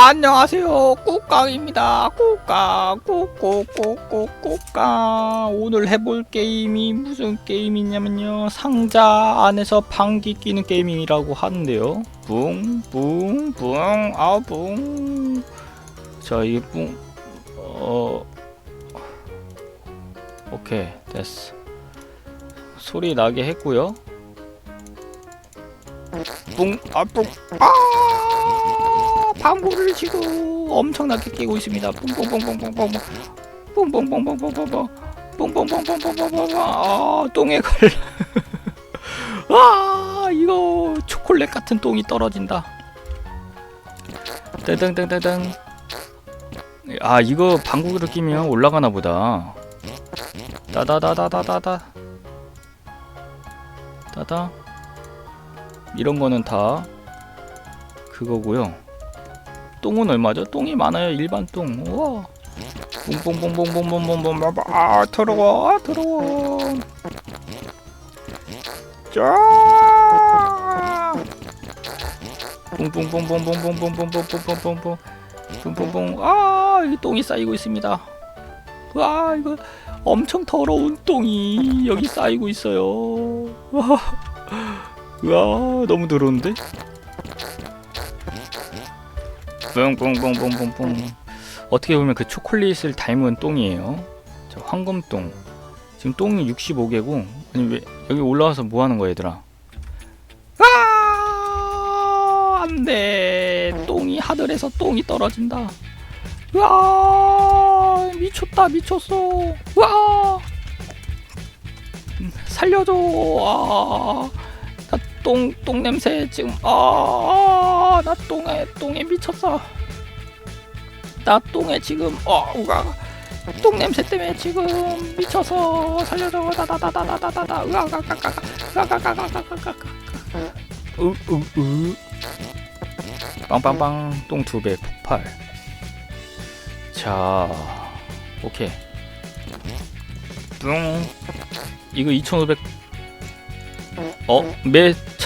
안녕하세요. 꾸깡입니다. 꾸깡 꾸꾸꾸꾸 꾸깡. 오늘 해볼 게임이 무슨 게임이냐면요. 상자 안에서 방귀 끼는 게임이라고 하는데요. 뿡뿡뿡 아뿡 자 이게 뿡어 오케이 됐어. 소리 나게 했고요. 뿡 아뿡 아 방구를 지금 엄청나게 끼고 있습니다. 뿡뿡뿡뿡뿡뿡 뿡뿡뿡뿡뿡뿡뿡 뿡뿡뿡뿡뿡뿡뿡 아 똥에 걸. 아 이거 초콜릿 같은 똥이 떨어진다. 땡땡땡땡땡. 아 이거 방구를 끼면 올라가나 보다. 따다다다다다다. 따다. 이런 거는 다 그거고요. 똥은 얼마죠? 똥이 많아요 일반 똥. 우와. 뽕뽕뽕뽕뽕뽕뽕뽕 아 더러워 아 더러워. 자. 뽕뽕뽕뽕뽕뽕뽕뽕뽕뽕뽕뽕뽕 뽕뽕뽕 아이 똥이 쌓이고 있습니다. 와 이거 엄청 더러운 똥이 여기 쌓이고 있어요. 와, 와 너무 더러운데? 뿡뿡뿡뿡뿡뿡 어떻게 보면 그 초콜릿을 닮은 똥이에요. 저 황금똥. 지금 똥이 65개고 아니 왜 여기 올라와서 뭐 하는 거야 얘들아? 아! 안 돼. 똥이 하늘에서 똥이 떨어진다. 와 미쳤다 미쳤어. 와! 음, 살려줘. 아, 나 똥 똥 냄새 지금 아, 나 똥에 똥에 미쳤어. 나 똥에 지금 어, 우가 똥 냄새 때문에 지금 미쳐서 살려줘. 다다다다다다다. 으아가가가가. 으아가가가가가가. 으으으. 빵빵빵 똥 두 배 폭발. 자, 오케이. 뿡. 이거 2,500 어? 매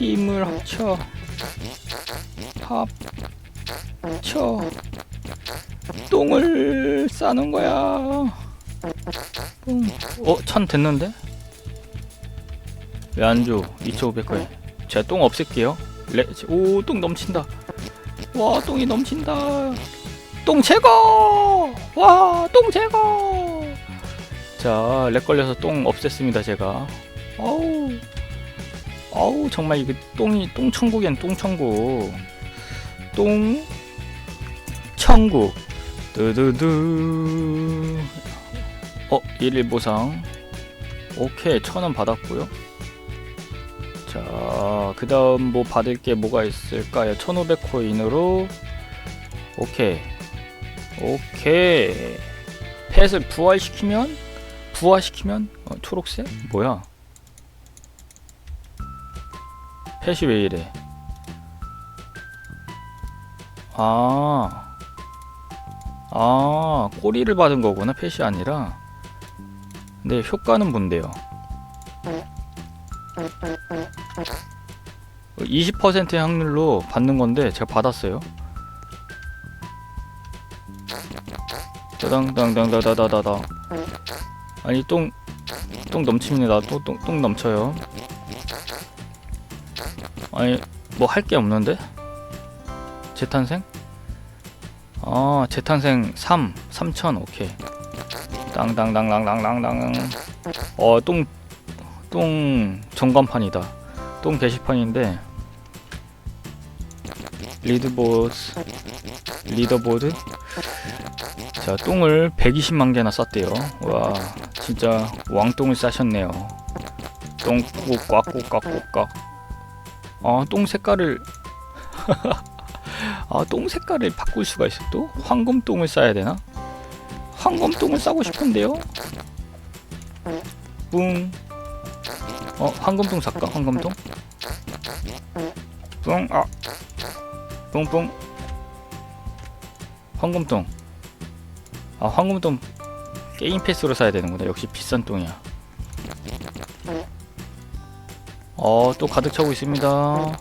힘을 합쳐 합쳐 똥을 싸는 거야. 똥. 어, 천 됐는데? 왜 안 줘? 2,500거에. 제가 똥 없앨게요. 레, 오, 똥 넘친다. 와, 똥이 넘친다. 똥 제거! 와, 똥 제거! 자, 렉 걸려서 똥 없앴습니다, 제가. 어우. 어우 정말 이게 똥이 똥 천국이엔 똥 천국. 똥 천국. 뜨드드 어 일일 보상. 오케이 천원 받았고요. 자 그 다음 뭐 받을 게 뭐가 있을까요? 1500 코인으로. 오케이. 오케이. 펫을 부활시키면? 부활시키면? 어, 초록색? 뭐야 펫이 왜 이래? 아, 아, 꼬리를 받은 거구나, 펫이 아니라. 근데 효과는 뭔데요? 20%의 확률로 받는 건데 제가 받았어요. 따당당당다다다다다. 아니 똥, 똥 넘칩니다. 또 똥, 똥 넘쳐요. 아니 뭐 할 게 없는데? 재탄생? 아 재탄생 3 3000 오케이. 땅땅땅땅땅땅땅. 어똥 똥 전광판이다. 똥 게시판인데. 리드보드 리더보드? 자 똥을 120만 개나 쌌대요. 와 진짜 왕똥을 싸셨네요. 똥꽉꾹꽉 아, 똥 색깔을 아 똥 색깔을 바꿀 수가 있어 또 황금 똥을 싸야 되나 황금 똥을 싸고 싶은데요 뿡 어, 황금똥 살까? 황금똥? 뿡, 아. 뿡뿡. 황금똥. 아, 황금똥 게임 패스로 사야 되는구나. 역시 비싼 똥이야. 어, 또 가득 차고 있습니다.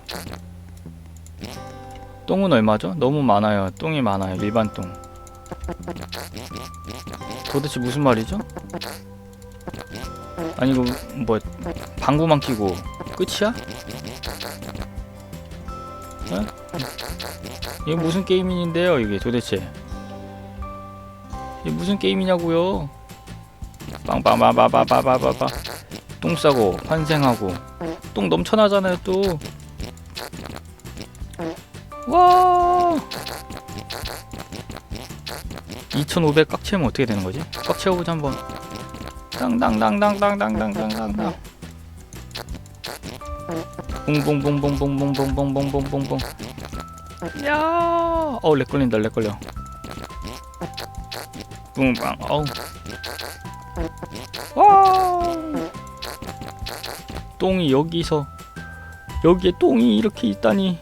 똥은 얼마죠? 너무 많아요. 똥이 많아요. 일반 똥. 도대체 무슨 말이죠? 아니 이거 뭐 방구만 끼고 끝이야? 어? 이게 무슨 게임인데요 이게 도대체 이게 무슨 게임이냐고요 빵빵빵빵빵빵빵빵 똥 싸고 환생하고 똥 넘쳐나잖아요 또 와 2500 꽉 채우면 어떻게 되는 거지? 꽉 채워보자 한번 땅땅땅땅땅땅땅땅땅땅 붕붕붕붕붕붕붕붕붕붕붕붕 야, 어, 렉 걸린다, 렉 걸려. 붕빵, 어우. 똥이 여기서 여기에 똥이 이렇게 있다니.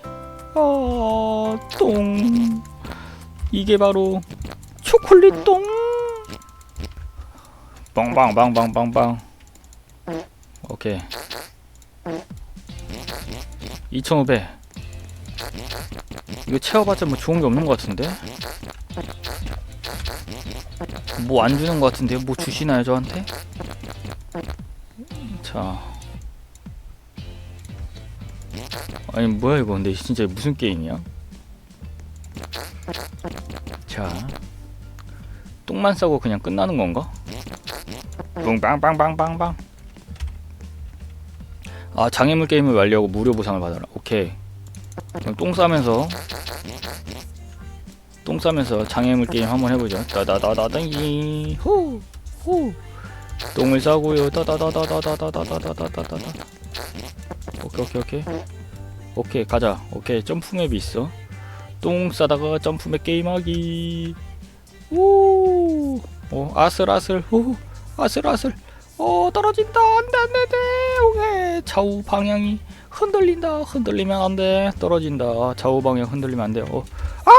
아, 똥. 이게 바로 초콜릿 똥. 빵빵빵빵빵빵. 오케이. 2,500. 이거 채워봤자 뭐 좋은 게 없는 것 같은데? 뭐 안 주는 것 같은데요? 뭐 주시나요 저한테? 자. 아니 뭐야 이거. 근데 진짜 무슨 게임이야? 자. 똥만 싸고 그냥 끝나는 건가? 뿡빵빵빵빵빵. 아 장애물 게임을 완료하고 무료 보상을 받아라. 오케이. 그럼 똥 싸면서 똥 싸면서 장애물 게임 한번 해보죠 따다다다다이 후후! 똥을 싸고요. 따다다다다다다다다다다다. 오케이 오케이 오케이 오케이 가자. 오케이 점프맵이 있어. 똥 싸다가 점프맵 게임하기. 오 오, 아슬아슬. 후 아슬아슬. 어 떨어진다. 안돼 안돼 안돼. 오케이. 좌우 방향이 흔들린다. 흔들리면 안돼. 떨어진다. 좌우 방향 흔들리면 안돼. 어 아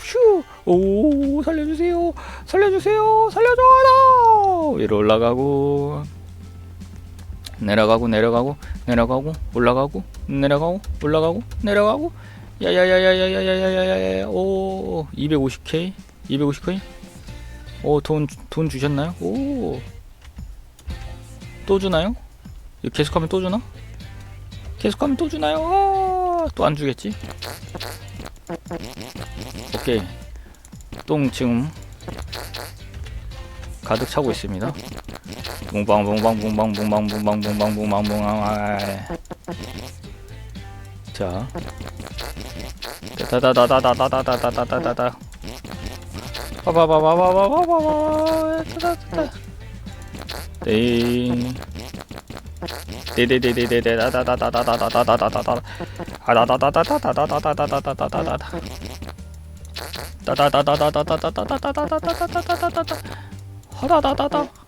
슈오 살려주세요. 살려주세요. 살려줘 나 위로 올라가고 내려가고 내려가고 내려가고 올라가고 내려가고 올라가고 내려가고 야야야야야야야야야야 오 250k 250k 오, 돈, 돈 주셨나요? 오. 또 주나요? 이거 계속하면 또 주나? 계속하면 또 주나요? 아, 또안 주겠지? 오케이. 똥 지금 가득 차고 있습니다. 붕방 붕방 붕방 붕방 붕방 붕방 붕방 붕방 자. 다다다다다다다다다다다다 바바바바바바바바바바 띵 데데데데데다다다다다다다다다다다다 아다다다다다다다다다다다다다다 다다다다다다다다다다다다다다다다 하다다다다 하다다다다다다다다다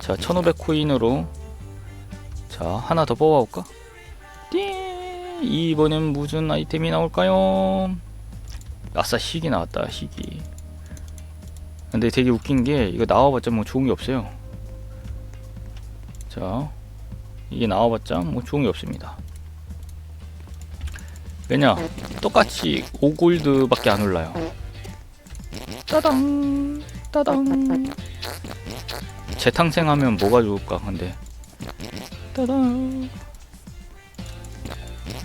자 1500 코인으로. 자 하나 더 뽑아볼까? 띵! 이번엔 무슨 아이템이 나올까요? 아싸 희귀 나왔다 희귀. 근데 되게 웃긴 게 이거 나와봤자 뭐 좋은 게 없어요. 자 이게 나와봤자 뭐 좋은 게 없습니다. 왜냐? 똑같이 5골드밖에 안 올라요. 따당 따당 재탕생하면 뭐가 좋을까 근데 따당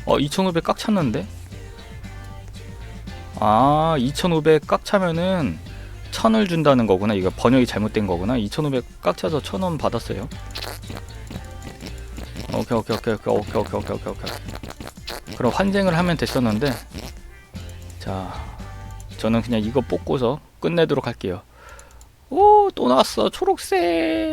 어 2500 꽉 찼는데 아, 2,500 꽉 차면은 1,000을 준다는 거구나. 이거 번역이 잘못된 거구나. 2,500 꽉 차서 1,000원 받았어요. 오케이, 오케이, 오케이, 오케이, 오케이, 오케이, 오케이, 오케이, 오케이. 그럼 환쟁을 하면 됐었는데, 자, 저는 그냥 이거 뽑고서 끝내도록 할게요. 오, 또 나왔어. 초록색.